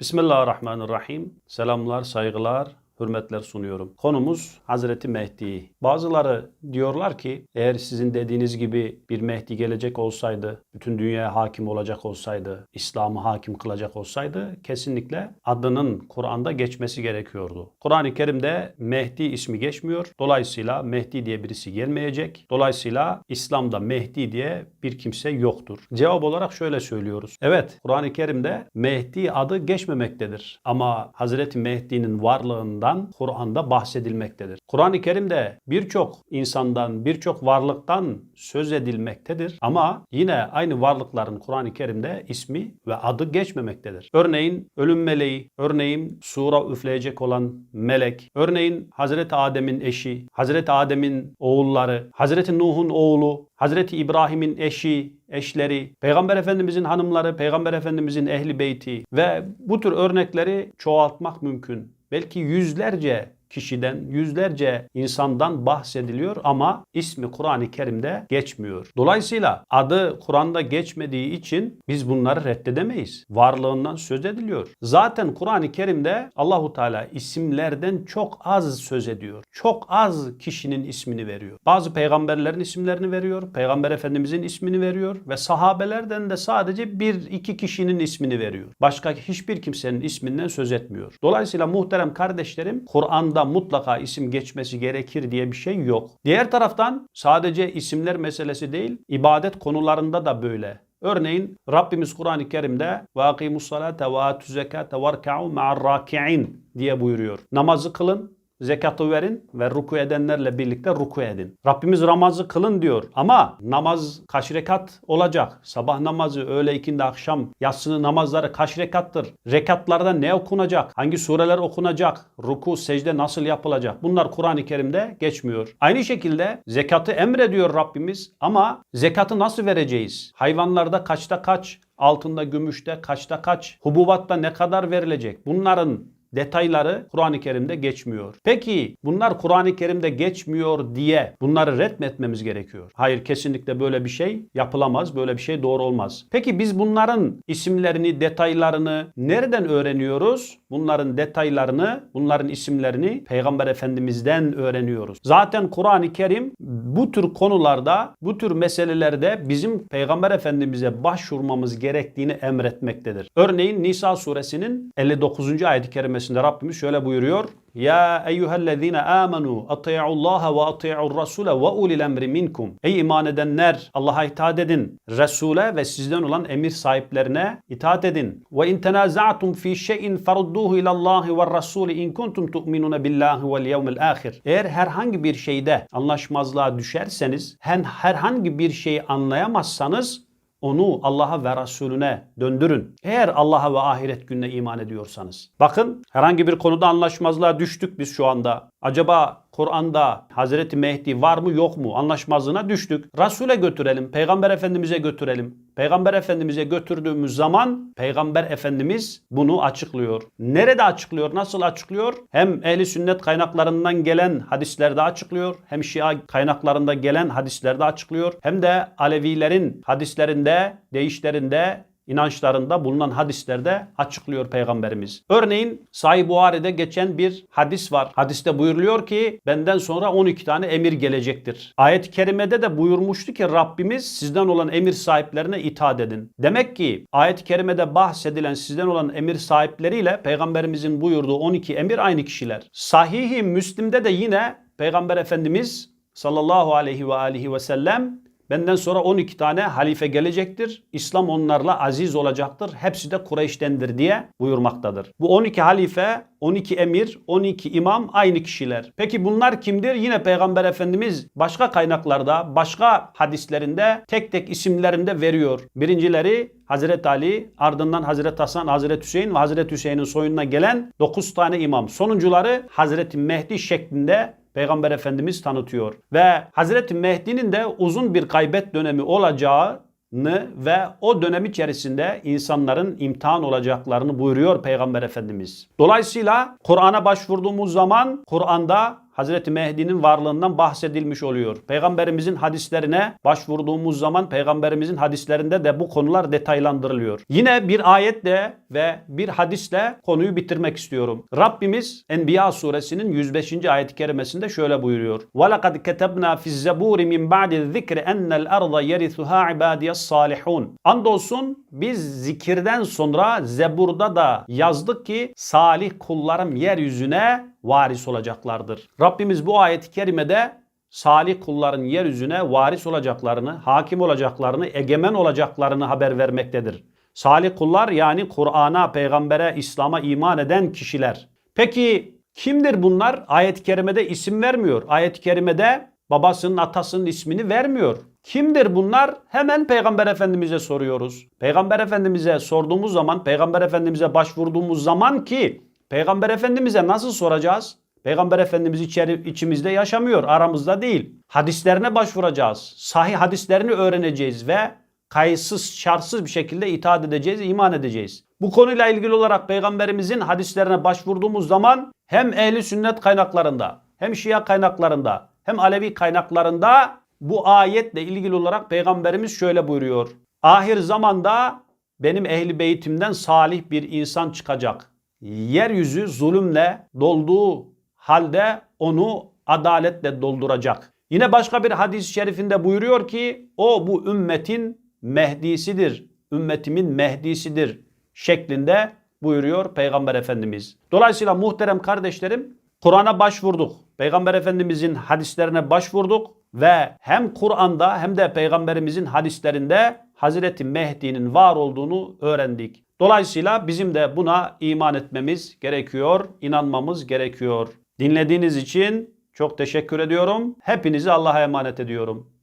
Bismillahirrahmanirrahim. Selamlar, saygılar, hürmetler sunuyorum. Konumuz Hazreti Mehdi. Bazıları diyorlar ki eğer sizin dediğiniz gibi bir Mehdi gelecek olsaydı, bütün dünyaya hakim olacak olsaydı, İslam'ı hakim kılacak olsaydı kesinlikle adının Kur'an'da geçmesi gerekiyordu. Kur'an-ı Kerim'de Mehdi ismi geçmiyor. Dolayısıyla Mehdi diye birisi gelmeyecek. Dolayısıyla İslam'da Mehdi diye bir kimse yoktur. Cevap olarak şöyle söylüyoruz. Evet, Kur'an-ı Kerim'de Mehdi adı geçmemektedir. Ama Hazreti Mehdi'nin varlığından Kur'an'da bahsedilmektedir. Kur'an-ı Kerim'de birçok insandan, birçok varlıktan söz edilmektedir. Ama yine aynı varlıkların Kur'an-ı Kerim'de ismi ve adı geçmemektedir. Örneğin ölüm meleği, örneğin sura üfleyecek olan melek, örneğin Hazreti Adem'in eşi, Hazreti Adem'in oğulları, Hazreti Nuh'un oğlu, Hazreti İbrahim'in eşi, eşleri, Peygamber Efendimizin hanımları, Peygamber Efendimizin ehli beyti ve bu tür örnekleri çoğaltmak mümkün. Belki yüzlerce kişiden, yüzlerce insandan bahsediliyor ama ismi Kur'an-ı Kerim'de geçmiyor. Dolayısıyla adı Kur'an'da geçmediği için biz bunları reddedemeyiz. Varlığından söz ediliyor. Zaten Kur'an-ı Kerim'de Allahu Teala isimlerden çok az söz ediyor. Çok az kişinin ismini veriyor. Bazı peygamberlerin isimlerini veriyor. Peygamber Efendimizin ismini veriyor ve sahabelerden de sadece bir iki kişinin ismini veriyor. Başka hiçbir kimsenin isminden söz etmiyor. Dolayısıyla muhterem kardeşlerim Kur'an'da mutlaka isim geçmesi gerekir diye bir şey yok. Diğer taraftan sadece isimler meselesi değil, ibadet konularında da böyle. Örneğin Rabbimiz Kur'an-ı Kerim'de وَاقِيمُ الصَّلَاةَ وَاَتُ الزَّكَاةَ وَارْكَعُوا مَعَ الرَّاكِعِينَ diye buyuruyor. Namazı kılın, zekatı verin ve ruku edenlerle birlikte ruku edin. Rabbimiz namazı kılın diyor ama namaz kaç rekat olacak? Sabah namazı, öğle ikindi, akşam, yatsının namazları kaç rekattır? Rekatlarda ne okunacak? Hangi sureler okunacak? Ruku, secde nasıl yapılacak? Bunlar Kur'an-ı Kerim'de geçmiyor. Aynı şekilde zekatı emrediyor Rabbimiz ama zekatı nasıl vereceğiz? Hayvanlarda kaçta kaç? Altında, gümüşte kaçta kaç? Hububatta ne kadar verilecek? Bunların detayları Kur'an-ı Kerim'de geçmiyor. Peki bunlar Kur'an-ı Kerim'de geçmiyor diye bunları retmetmemiz gerekiyor. Hayır kesinlikle böyle bir şey yapılamaz. Böyle bir şey doğru olmaz. Peki biz bunların isimlerini, detaylarını nereden öğreniyoruz? Bunların detaylarını, bunların isimlerini Peygamber Efendimiz'den öğreniyoruz. Zaten Kur'an-ı Kerim bu tür konularda, bu tür meselelerde bizim Peygamber Efendimiz'e başvurmamız gerektiğini emretmektedir. Örneğin Nisa suresinin 59. ayet-i kerimesi suresinde Rabbimiz şöyle buyuruyor. Ya eyyühellezine amenu ati'ullaha ve ati'ur rasule ve ulil emri minkum. Ey iman edenler Allah'a itaat edin. Resul'e ve sizden olan emir sahiplerine itaat edin. Ve in tenaza'tum fi şey'in farudduhu ilallahi ve rasuli in kuntum tu'minuna billahi vel yevmil ahir. Eğer herhangi bir şeyde anlaşmazlığa düşerseniz, herhangi bir şeyi anlayamazsanız onu Allah'a ve Resulüne döndürün. Eğer Allah'a ve ahiret gününe iman ediyorsanız. Bakın herhangi bir konuda anlaşmazlığa düştük biz şu anda. Acaba Kur'an'da Hazreti Mehdi var mı yok mu anlaşmazlığına düştük. Resul'e götürelim, Peygamber Efendimiz'e götürelim. Peygamber Efendimiz'e götürdüğümüz zaman Peygamber Efendimiz bunu açıklıyor. Nerede açıklıyor? Nasıl açıklıyor? Hem ehli sünnet kaynaklarından gelen hadislerde açıklıyor. Hem Şia kaynaklarında gelen hadislerde açıklıyor. Hem de Alevilerin hadislerinde, değişlerinde inançlarında bulunan hadislerde açıklıyor Peygamberimiz. Örneğin Sahih Buhari'de geçen bir hadis var. Hadiste buyuruluyor ki benden sonra 12 tane emir gelecektir. Ayet-i kerimede de buyurmuştu ki Rabbimiz sizden olan emir sahiplerine itaat edin. Demek ki ayet-i kerimede bahsedilen sizden olan emir sahipleriyle Peygamberimizin buyurduğu 12 emir aynı kişiler. Sahih-i Müslim'de de yine Peygamber Efendimiz sallallahu aleyhi ve aleyhi ve sellem Benden sonra 12 tane halife gelecektir. İslam onlarla aziz olacaktır. Hepsi de Kureyş'tendir diye buyurmaktadır. Bu 12 halife, 12 emir, 12 imam aynı kişiler. Peki bunlar kimdir? Yine Peygamber Efendimiz başka kaynaklarda, başka hadislerinde tek tek isimlerinde veriyor. Birincileri Hazreti Ali, ardından Hazreti Hasan, Hazreti Hüseyin ve Hazreti Hüseyin'in soyundan gelen 9 tane imam. Sonuncuları Hazreti Mehdi şeklinde Peygamber Efendimiz tanıtıyor. Ve Hazreti Mehdi'nin de uzun bir kaybet dönemi olacağı ve o dönem içerisinde insanların imtihan olacaklarını buyuruyor Peygamber Efendimiz. Dolayısıyla Kur'an'a başvurduğumuz zaman Kur'an'da Hazreti Mehdi'nin varlığından bahsedilmiş oluyor. Peygamberimizin hadislerine başvurduğumuz zaman peygamberimizin hadislerinde de bu konular detaylandırılıyor. Yine bir ayetle ve bir hadisle konuyu bitirmek istiyorum. Rabbimiz Enbiya suresinin 105. ayet-i kerimesinde şöyle buyuruyor. وَلَقَدْ كَتَبْنَا فِي الزَّبُورِ مِنْ بَعْدِ الذِّكْرِ اَنَّ الْأَرْضَ يَرِثُهَا عِبَادِيَ الصَّالِحُونَ Andolsun biz zikirden sonra Zebur'da da yazdık ki salih kullarım yeryüzüne varis olacaklardır. Rabbimiz bu ayet-i kerimede salih kulların yeryüzüne varis olacaklarını, hakim olacaklarını, egemen olacaklarını haber vermektedir. Salih kullar yani Kur'an'a, peygambere, İslam'a iman eden kişiler. Peki kimdir bunlar? Ayet-i kerimede isim vermiyor. Ayet-i kerimede babasının, atasının ismini vermiyor. Kimdir bunlar? Hemen Peygamber Efendimiz'e soruyoruz. Peygamber Efendimiz'e sorduğumuz zaman, Peygamber Efendimiz'e başvurduğumuz zaman ki Peygamber Efendimiz'e nasıl soracağız? Peygamber Efendimiz içeri, içimizde yaşamıyor, aramızda değil. Hadislerine başvuracağız. Sahih hadislerini öğreneceğiz ve kayıtsız, şartsız bir şekilde itaat edeceğiz, iman edeceğiz. Bu konuyla ilgili olarak Peygamberimizin hadislerine başvurduğumuz zaman hem ehli sünnet kaynaklarında, hem Şia kaynaklarında, hem Alevi kaynaklarında bu ayetle ilgili olarak Peygamberimiz şöyle buyuruyor. Ahir zamanda benim ehli beytimden salih bir insan çıkacak. Yeryüzü zulümle dolduğu halde onu adaletle dolduracak. Yine başka bir hadis-i şerifinde buyuruyor ki o bu ümmetin Mehdisidir. Ümmetimin Mehdisidir şeklinde buyuruyor Peygamber Efendimiz. Dolayısıyla muhterem kardeşlerim Kur'an'a başvurduk. Peygamber Efendimizin hadislerine başvurduk ve hem Kur'an'da hem de Peygamberimizin hadislerinde Hazreti Mehdi'nin var olduğunu öğrendik. Dolayısıyla bizim de buna iman etmemiz gerekiyor, inanmamız gerekiyor. Dinlediğiniz için çok teşekkür ediyorum. Hepinizi Allah'a emanet ediyorum.